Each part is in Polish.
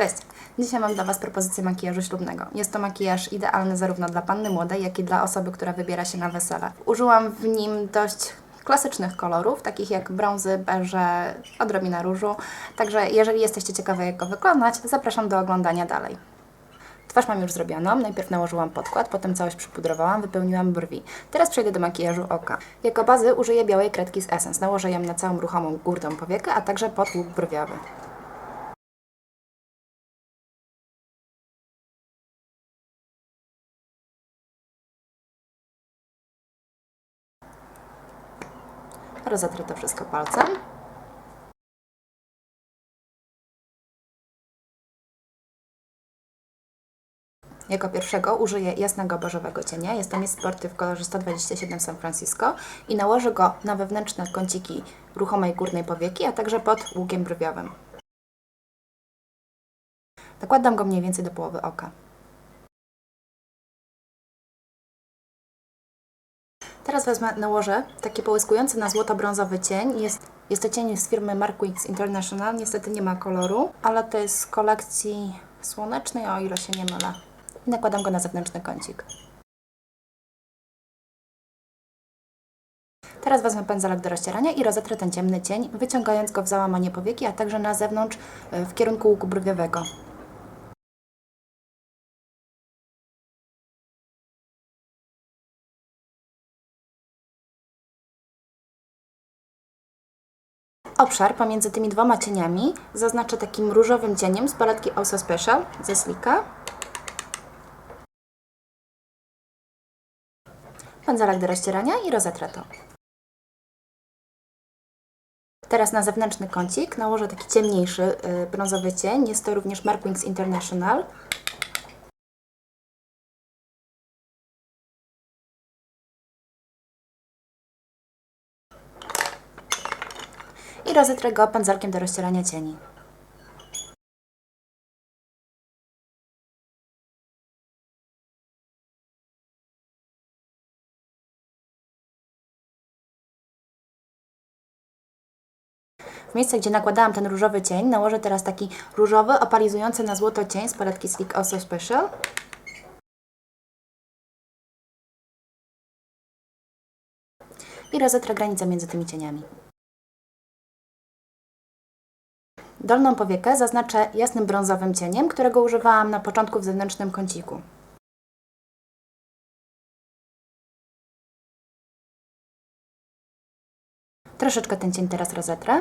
Cześć! Dzisiaj mam dla Was propozycję makijażu ślubnego. Jest to makijaż idealny zarówno dla panny młodej, jak i dla osoby, która wybiera się na wesele. Użyłam w nim dość klasycznych kolorów, takich jak brązy, beże, odrobina różu. Także jeżeli jesteście ciekawe jak go wykonać, zapraszam do oglądania dalej. Twarz mam już zrobioną. Najpierw nałożyłam podkład, potem całość przypudrowałam, wypełniłam brwi. Teraz przejdę do makijażu oka. Jako bazy użyję białej kredki z Essence. Nałożę ją na całą ruchomą górną powiekę, a także pod łuk brwiowy. Rozetrę wszystko palcem. Jako pierwszego użyję jasnego beżowego cienia. Jest to Miss Sporty w kolorze 127 San Francisco i nałożę go na wewnętrzne kąciki ruchomej górnej powieki, a także pod łukiem brwiowym. Nakładam go mniej więcej do połowy oka. Teraz wezmę, nałożę taki połyskujący na złoto-brązowy cień. Jest, jest to cień z firmy Mark International. Niestety nie ma koloru, ale to jest z kolekcji słonecznej, o ile się nie mylę. I nakładam go na zewnętrzny kącik. Teraz wezmę pędzelek do rozcierania i rozetrę ten ciemny cień, wyciągając go w załamanie powieki, a także na zewnątrz y, w kierunku łuku brwiowego. Obszar pomiędzy tymi dwoma cieniami zaznaczę takim różowym cieniem z paletki Also Special ze Slika. Pędzelek do rozcierania i rozetrę to. Teraz na zewnętrzny kącik nałożę taki ciemniejszy y, brązowy cień. Jest to również Mark Wings International. I rozetrę go pędzelkiem do rozcierania cieni. W miejsce, gdzie nakładałam ten różowy cień, nałożę teraz taki różowy, opalizujący na złoto cień z paletki Sleek Also Special. I rozetrę granicę między tymi cieniami. Dolną powiekę zaznaczę jasnym brązowym cieniem, którego używałam na początku w zewnętrznym kąciku. Troszeczkę ten cień teraz rozetrę.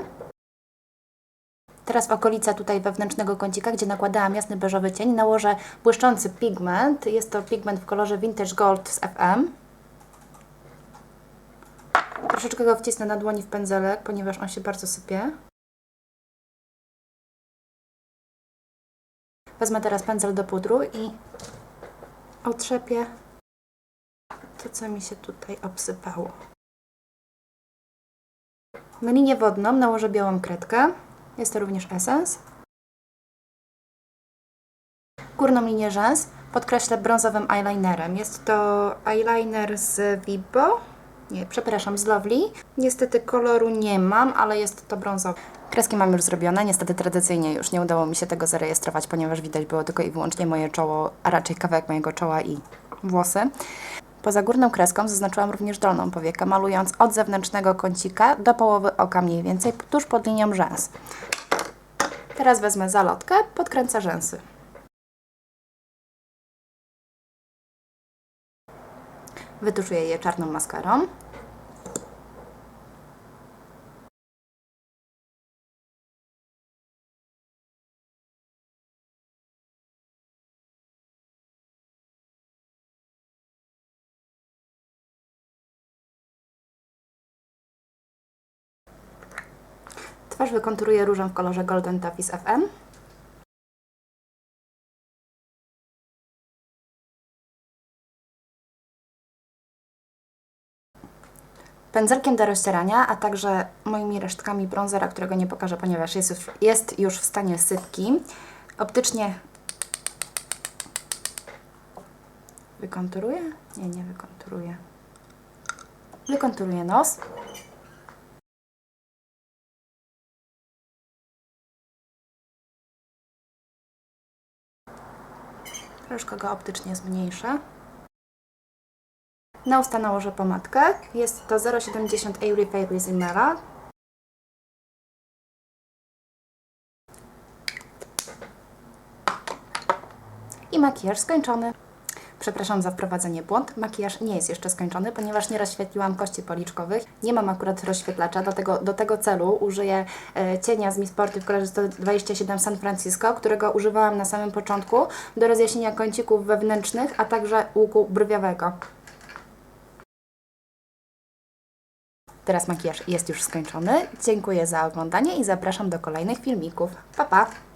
Teraz w okolice tutaj wewnętrznego kącika, gdzie nakładałam jasny beżowy cień, nałożę błyszczący pigment. Jest to pigment w kolorze Vintage Gold z FM. Troszeczkę go wcisnę na dłoni w pędzelek, ponieważ on się bardzo sypie. Wezmę teraz pędzel do pudru i otrzepię to, co mi się tutaj obsypało. Na linię wodną nałożę białą kredkę. Jest to również Essence. Górną linię rzęs podkreślę brązowym eyelinerem. Jest to eyeliner z Vibo. Nie, przepraszam, z Lovely. Niestety koloru nie mam, ale jest to brązowy. Kreski mam już zrobione, niestety tradycyjnie już nie udało mi się tego zarejestrować, ponieważ widać było tylko i wyłącznie moje czoło, a raczej kawałek mojego czoła i włosy. Poza górną kreską zaznaczyłam również dolną powiekę, malując od zewnętrznego kącika do połowy oka mniej więcej, tuż pod linią rzęs. Teraz wezmę zalotkę, podkręcę rzęsy. Wytuszuję je czarną maskarą. Twarz wykonturuję różą w kolorze Golden z FM. Pędzelkiem do rozcierania, a także moimi resztkami bronzera, którego nie pokażę, ponieważ jest już, jest już w stanie sypki. Optycznie wykonturuję? Nie, nie wykonturuję. Wykonturuję nos. Troszkę go optycznie zmniejszę. Na usta nałożę pomadkę. Jest to 0,70 Airy Fairy Zimmera. I makijaż skończony. Przepraszam za wprowadzenie błąd. Makijaż nie jest jeszcze skończony, ponieważ nie rozświetliłam kości policzkowych. Nie mam akurat rozświetlacza. Do tego, do tego celu użyję e, cienia z Mi Sporty w kolorze 127 San Francisco, którego używałam na samym początku do rozjaśnienia kącików wewnętrznych, a także łuku brwiowego. Teraz makijaż jest już skończony. Dziękuję za oglądanie i zapraszam do kolejnych filmików. Pa, pa!